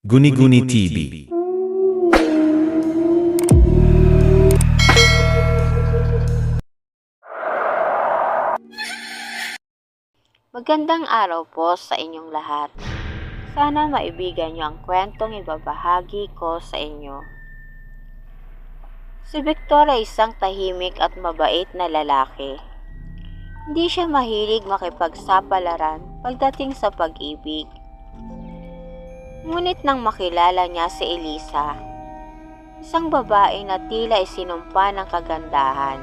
Guni-Guni TV. Magandang araw po sa inyong lahat. Sana maibigan niyo ang kwentong ibabahagi ko sa inyo. Si Victor ay isang tahimik at mabait na lalaki. Hindi siya mahilig makipagsapalaran pagdating sa pag-ibig. Ngunit nang makilala niya si Elisa, isang babae na tila isinumpa ng kagandahan,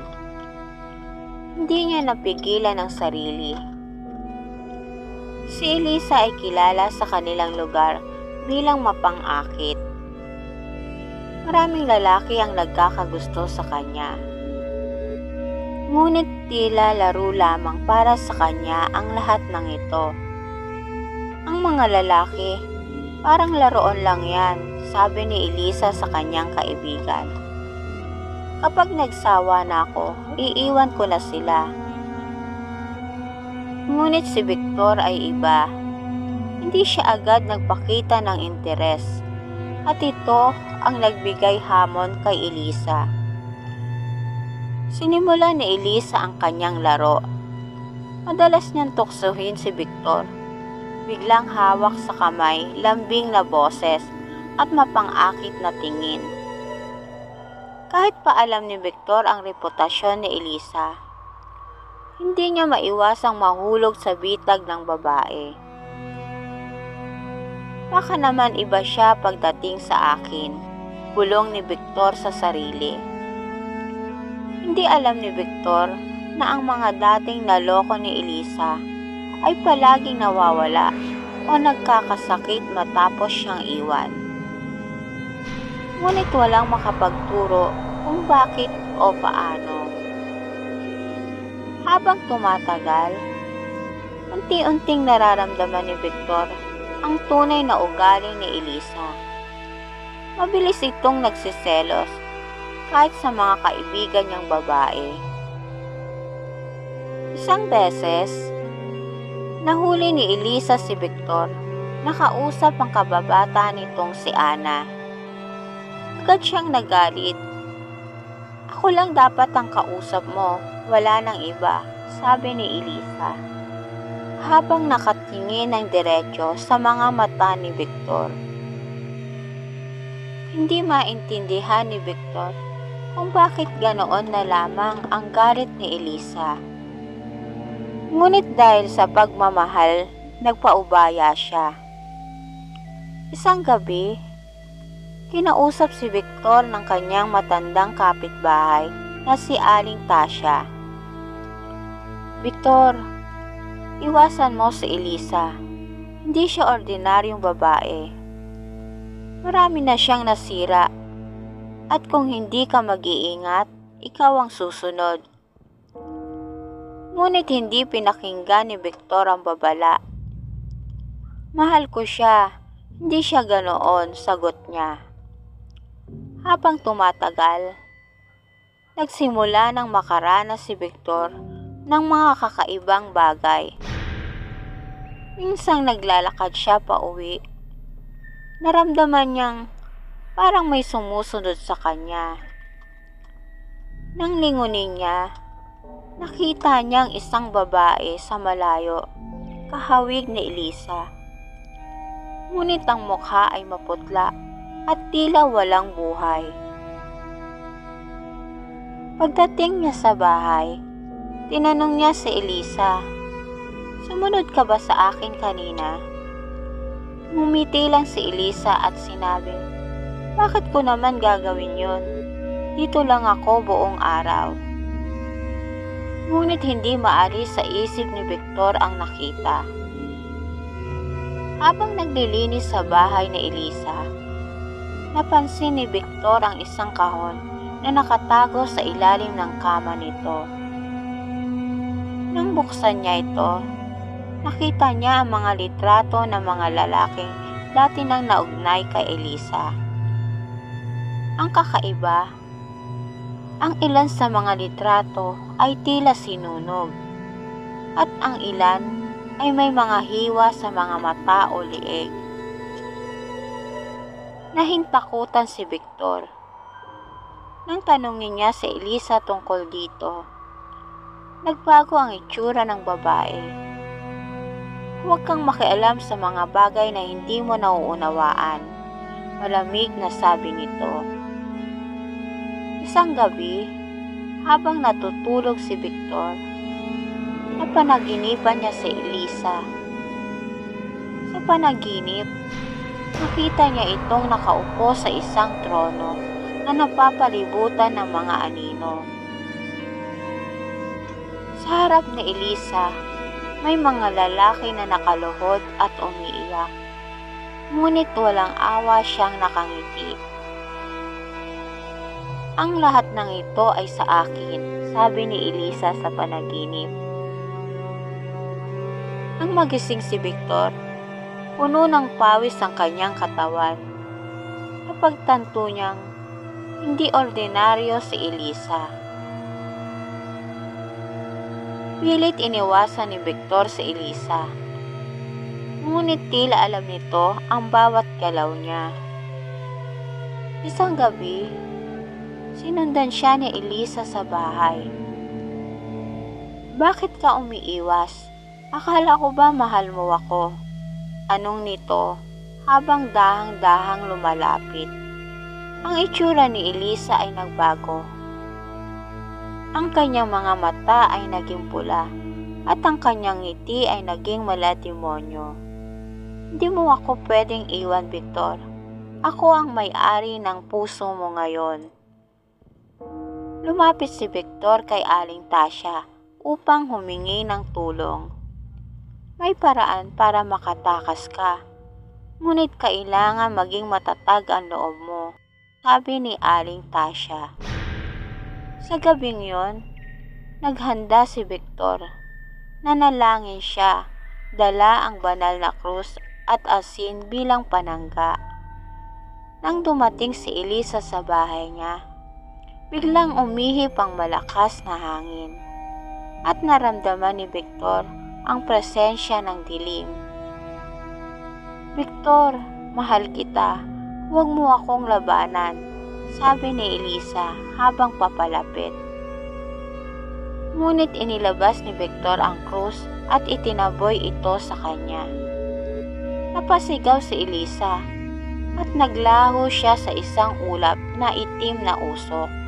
hindi niya napigilan ang sarili Si Elisa ay kilala sa kanilang lugar bilang mapang-akit. Maraming lalaki ang nagkakagusto sa kanya. Ngunit tila laro lamang para sa kanya ang lahat ng ito. Ang mga lalaki, parang laruan lang yan, sabi ni Elisa sa kanyang kaibigan. Kapag nagsawa na ako, iiwan ko na sila. Ngunit si Victor ay iba. Hindi siya agad nagpakita ng interes. At ito ang nagbigay hamon kay Elisa. Sinimula ni Elisa ang kanyang laro. Madalas niyang tuksuhin si Victor. Biglang hawak sa kamay, lambing na boses at mapang-akit na tingin. Kahit pa alam ni Victor ang reputasyon ni Elisa, hindi niya maiwasang mahulog sa bitag ng babae. Baka naman iba siya pagdating sa akin, bulong ni Victor sa sarili. Hindi alam ni Victor na ang mga dating naloko ni Elisa ay palaging nawawala o nagkakasakit matapos siyang iwan. Ngunit walang makapagturo kung bakit o paano. Habang tumatagal, unti-unting nararamdaman ni Victor ang tunay na ugali ni Elisa. Mabilis itong nagsiselos kahit sa mga kaibigan niyang babae. Isang beses, nahuli ni Elisa si Victor nakausap ang kababata nitong si Ana. Agad siyang nagalit. Ako lang dapat ang kausap mo, wala nang iba, sabi ni Elisa. Habang nakatingin ng diretsyo sa mga mata ni Victor. Hindi maintindihan ni Victor kung bakit ganoon na lamang ang galit ni Elisa. Ngunit dahil sa pagmamahal, nagpaubaya siya. Isang gabi, kinausap si Victor ng kanyang matandang kapitbahay na si Aling Tasha. Victor, iwasan mo si Elisa. Hindi siya ordinaryong babae. Marami na siyang nasira. At kung hindi ka mag-iingat, ikaw ang susunod. Ngunit hindi pinakinggan ni Victor ang babala. Mahal ko siya, hindi siya ganoon, sagot niya. Habang tumatagal, nagsimula ng makaranas si Victor ng mga kakaibang bagay. Minsang naglalakad siya pa uwi. Naramdaman niyang parang may sumusunod sa kanya. Nang lingunin niya, nakita niyang isang babae sa malayo, kahawig ni Elisa. Ngunit ang mukha ay maputla at tila walang buhay. Pagdating niya sa bahay, tinanong niya si Elisa, Sumunod ka ba sa akin kanina? Ngumiti lang si Elisa at sinabi, Bakit ko naman gagawin yon? Dito lang ako buong araw. Ngunit hindi maalis sa isip ni Victor ang nakita. Habang naglilinis sa bahay ni Elisa, napansin ni Victor ang isang kahon na nakatago sa ilalim ng kama nito. Nang buksan niya ito, nakita niya ang mga litrato ng mga lalaking dati nang naugnay kay Elisa. Ang kakaiba, ang ilan sa mga litrato ay tila sinunog at ang ilan ay may mga hiwa sa mga mata o lieg. Nahintakutan si Victor. Nang tanongin niya si Elisa tungkol dito, nagbago ang itsura ng babae. Huwag kang makialam sa mga bagay na hindi mo nauunawaan. Malamig na sabi nito. Isang gabi, habang natutulog si Victor, napanaginipan niya si Elisa. Sa panaginip, nakita niya itong nakaupo sa isang trono na napapalibutan ng mga anino. Sa harap ni Elisa, may mga lalaki na nakaluhod at umiiyak. Ngunit walang awa siyang nakangiti. Ang lahat ng ito ay sa akin, sabi ni Elisa sa panaginip. Nang magising si Victor, puno ng pawis ang kanyang katawan. Napagtanto niyang hindi ordinaryo si Elisa. Pilit iniwasan ni Victor si Elisa. Ngunit tila alam nito ang bawat galaw niya. Isang gabi, sinundan siya ni Elisa sa bahay. Bakit ka umiiwas? Akala ko ba mahal mo ako? Anong nito? Habang dahang-dahang lumalapit. Ang itsura ni Elisa ay nagbago. Ang kanyang mga mata ay naging pula at ang kanyang ngiti ay naging malatimonyo. Hindi mo ako pwedeng iwan, Victor. Ako ang may-ari ng puso mo ngayon. Lumapit si Victor kay Aling Tasha upang humingi ng tulong. May paraan para makatakas ka. Ngunit kailangan maging matatag ang loob mo, sabi ni Aling Tasha. Sa gabing yon, naghanda si Victor. Nanalangin siya, dala ang banal na krus at asin bilang panangga. Nang dumating si Elisa sa bahay niya, biglang umihip ang malakas na hangin at naramdaman ni Victor ang presensya ng dilim. Victor, mahal kita. Huwag mo akong labanan, sabi ni Elisa habang papalapit. Ngunit inilabas ni Victor ang krus at itinaboy ito sa kanya. Napasigaw si Elisa at naglaho siya sa isang ulap na itim na usok.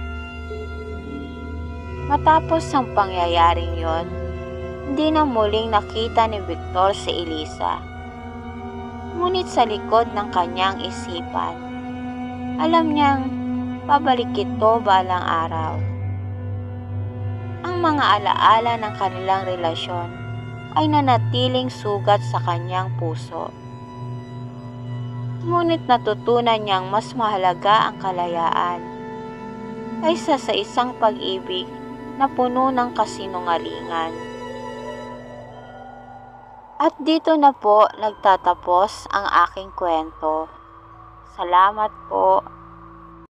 Matapos ang pangyayaring yon, hindi na muling nakita ni Victor si Elisa. Ngunit sa likod ng kanyang isipan, alam niyang babalik ito balang araw. Ang mga alaala ng kanilang relasyon ay nanatiling sugat sa kanyang puso. Ngunit natutunan niyang mas mahalaga ang kalayaan kaysa sa isang pag-ibig na puno ng kasinungalingan. At dito na po nagtatapos ang aking kwento. Salamat po